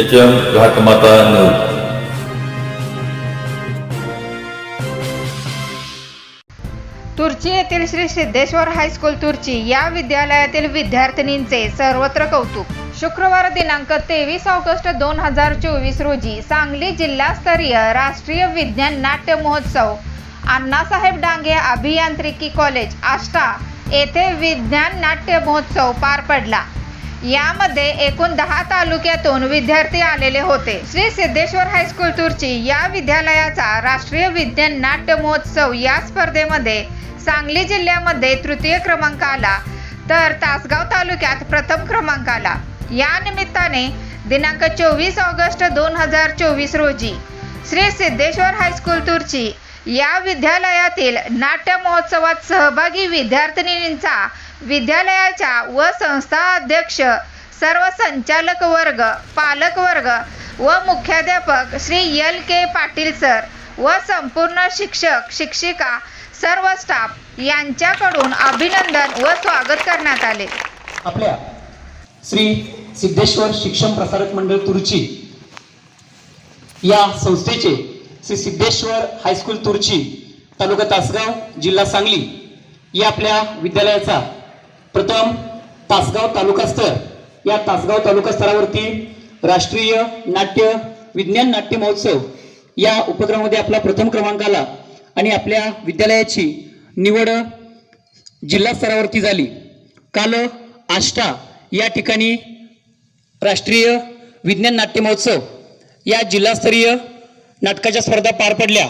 H M Ghatmatha news Turchi येथील Shri Siddheshwar high school तुर्ची या विद्यालयातील विद्यार्थिनींचे सर्वत्र कौतुक. शुक्रवार दिनांक तेवीस ऑगस्ट दोन हजार चोवीस रोजी सांगली जिल्हास्तरीय राष्ट्रीय विज्ञान नाट्य महोत्सव अण्णासाहेब डांगे अभियांत्रिकी कॉलेज आष्टा येथे विज्ञान नाट्य महोत्सव पार पडला. यामध्ये एकूण दहा तालुक्यातून विद्यार्थी आलेले होते. श्री सिद्धेश्वर हायस्कूल तुर्ची या विद्यालयाचा राष्ट्रीय विज्ञान नाट्य महोत्सव या स्पर्धेमध्ये सांगली जिल्ह्यामध्ये तृतीय क्रमांक आला तर तासगाव तालुक्यात प्रथम क्रमांक आला. या निमित्ताने दिनांक चोवीस ऑगस्ट दोन हजार चोवीस रोजी श्री सिद्धेश्वर हायस्कूल तुर्ची या विद्यालयातील नाट्य महोत्सवात सहभागी विद्यार्थिनींचा विद्यालयाच्या व संस्था अध्यक्ष सर्व संचालक वर्ग पालक वर्ग व मुख्याध्यापक Shri L K Patil sir व संपूर्ण शिक्षक शिक्षिका सर्व स्टाफ यांच्याकडून अभिनंदन व स्वागत करण्यात आले. आपल्या श्री सिद्धेश्वर शिक्षण प्रसारक मंडळ तुर्ची या संस्थेचे श्री सिद्धेश्वर हायस्कूल तुर्ची तालुका तासगाव जिल्हा सांगली. या आपल्या विद्यालयाचा प्रथम तासगाव तालुका स्तर. या तासगाव तालुका स्तरावरती राष्ट्रीय नाट्य विज्ञान नाट्य महोत्सव या उपक्रमामध्ये आपला प्रथम क्रमांक आला आणि आपल्या विद्यालयाची निवड जिल्हा स्तरावरती झाली. काल आष्टा या ठिकाणी राष्ट्रीय विज्ञान नाट्य महोत्सव या जिल्हास्तरीय नाटकाच्या स्पर्धा पार पडल्या.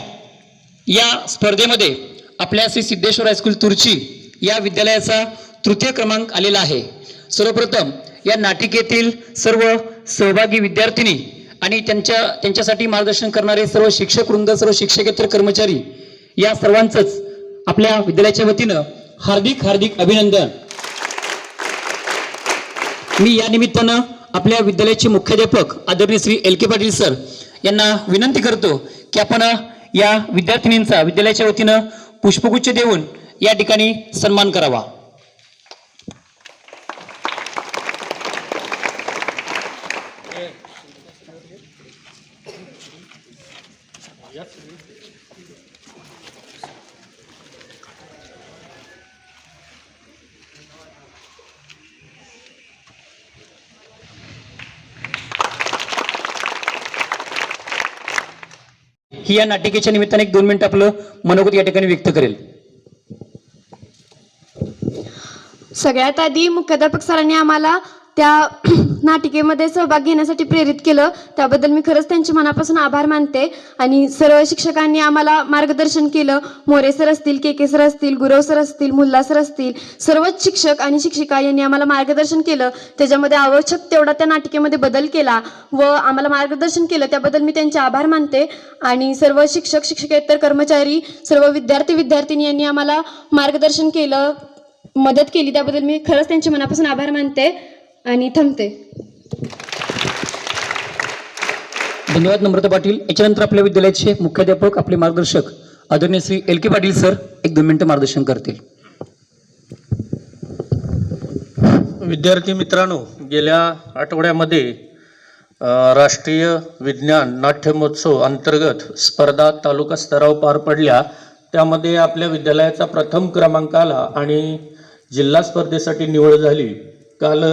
या स्पर्धेमध्ये आपल्या श्री सिद्धेश्वर हायस्कूल तुर्ची या विद्यालयाचा तृतीय क्रमांक आलेला आहे. सर्वप्रथम या नाटिकेतील सर्व सहभागी विद्यार्थिनी आणि त्यांच्या त्यांच्यासाठी मार्गदर्शन करणारे सर्व शिक्षक वृंद सर्व शिक्षकेतर कर्मचारी या सर्वांचंच आपल्या विद्यालयाच्या वतीनं हार्दिक हार्दिक अभिनंदन. मी या निमित्तानं आपल्या विद्यालयाचे मुख्याध्यापक आदरणीय Shri L K Patil sir यांना विनंती करतो की आपण या विद्यार्थिनींचा विद्यालयाच्या वतीनं पुष्पगुच्छ देऊन या ठिकाणी सन्मान करावा. ही या नाटिकेच्या निमित्ताने एक दोन मिनिट आपलं मनोगत या ठिकाणी व्यक्त करेल. सगळ्यात आधी मुख्याध्यापक सरांनी आम्हाला त्या नाटिकेमध्ये सहभाग घेण्यासाठी प्रेरित केलं. त्याबद्दल मी खरंच त्यांचे मनापासून आभार मानते. आणि सर्व शिक्षकांनी आम्हाला मार्गदर्शन केलं. मोरे सर असतील के के सर असतील गुरव सर असतील मुल्ला सर असतील सर्वच शिक्षक आणि शिक्षिका यांनी आम्हाला मार्गदर्शन केलं. त्याच्यामध्ये आवश्यक तेवढा त्या नाटिकेमध्ये बदल केला व आम्हाला मार्गदर्शन केलं. त्याबद्दल मी त्यांचे आभार मानते. आणि सर्व शिक्षक शिक्षकेतर कर्मचारी सर्व विद्यार्थी विद्यार्थिनी यांनी आम्हाला मार्गदर्शन केलं मदत केली. त्याबद्दल मी खरंच त्यांचे मनापासून आभार मानते. आणि थांबते. धन्यवाद नम्रता पाटील. याच्यानंतर आपल्या विद्यालयाचे मुख्याध्यापक आपले मार्गदर्शक आदरणीय Shri L K Patil sir एक दोन मिनिटं मार्गदर्शन करतील. विद्यार्थी मित्रांनो गेल्या आठवड्यामध्ये राष्ट्रीय विज्ञान नाट्य महोत्सव अंतर्गत स्पर्धा तालुका स्तरावर पार पडल्या. त्यामध्ये आपल्या विद्यालयाचा प्रथम क्रमांक आला आणि जिल्हा स्पर्धेसाठी निवड झाली. काल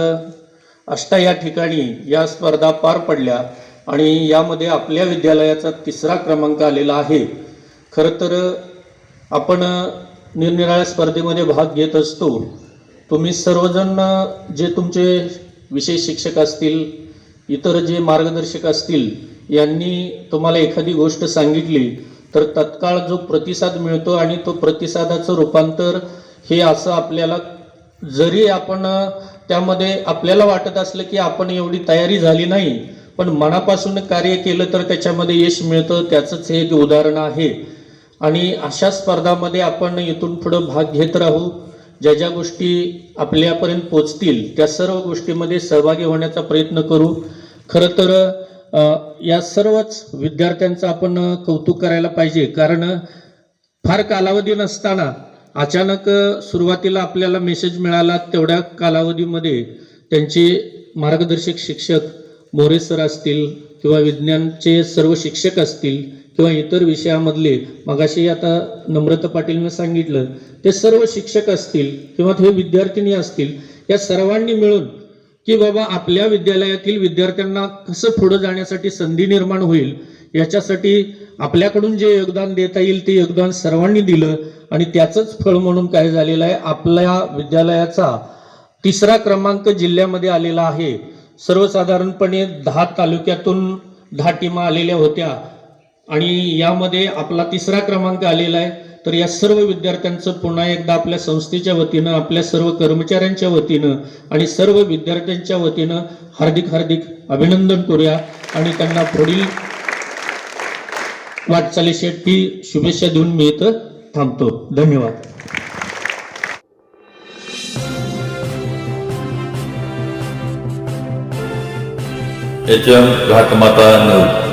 अष्टा या ठिकाणी या स्पर्धा पार पडल्या आणि यामध्ये आपल्या विद्यालयाचा तिसरा क्रमांक आलेला आहे. खरं तर आपण निरनिराळ्या स्पर्धेमध्ये भाग घेत असतो. तुम्ही सर्वजण जे तुमचे विषय शिक्षक असतील इतर जे मार्गदर्शक असतील यांनी तुम्हाला एखादी गोष्ट सांगितली तर तत्काळ जो प्रतिसाद मिळतो आणि तो प्रतिसादाचं रूपांतर हे असं आपल्याला जरी आपण त्यामध्ये आपल्याला वाटत असलं की आपण एवढी तयारी झाली नाही पण मनापासून कार्य केलं तर त्याच्यामध्ये यश मिळतं त्याचंच एक उदाहरण आहे. आणि अशा स्पर्धामध्ये आपण इथून पुढं भाग घेत राहू ज्या ज्या गोष्टी आपल्यापर्यंत पोचतील त्या सर्व गोष्टीमध्ये सहभागी होण्याचा प्रयत्न करू. खरं तर या सर्वच विद्यार्थ्यांचं आपण कौतुक करायला पाहिजे कारण फार कालावधी नसताना अचानक सुरुवातीला आपल्याला मेसेज मिळाला तेवढ्या कालावधीमध्ये त्यांचे मार्गदर्शक शिक्षक मोरे सर असतील किंवा विज्ञानचे सर्व शिक्षक असतील किंवा इतर विषयामधले मगाशी आता नम्रता पाटीलनं सांगितलं ते सर्व शिक्षक असतील किंवा ते विद्यार्थिनी असतील या सर्वांनी मिळून की बाबा आपल्या विद्यालयातील विद्यार्थ्यांना कसं पुढं जाण्यासाठी संधी निर्माण होईल याच्यासाठी आपल्याकडून जे योगदान देता येईल ते योगदान सर्वांनी दिलं. आणि त्याचंच फळ म्हणून काय झालेलं आहे? आपल्या विद्यालयाचा तिसरा क्रमांक जिल्ह्यामध्ये आलेला आहे. सर्वसाधारणपणे दहा तालुक्यातून दहा टीमा आलेल्या होत्या. आणि यामध्ये आपला तिसरा क्रमांक आलेला आहे. तर या सर्व विद्यार्थ्यांचं पुन्हा एकदा आपल्या संस्थेच्या वतीनं आपल्या सर्व कर्मचाऱ्यांच्या वतीनं आणि सर्व विद्यार्थ्यांच्या वतीनं हार्दिक हार्दिक अभिनंदन करूया. आणि त्यांना पुढील वाटचालीसाठी शुभेच्छा देऊन मिळतं थांबतो. धन्यवाद. एच एम घाटमाता नऊ.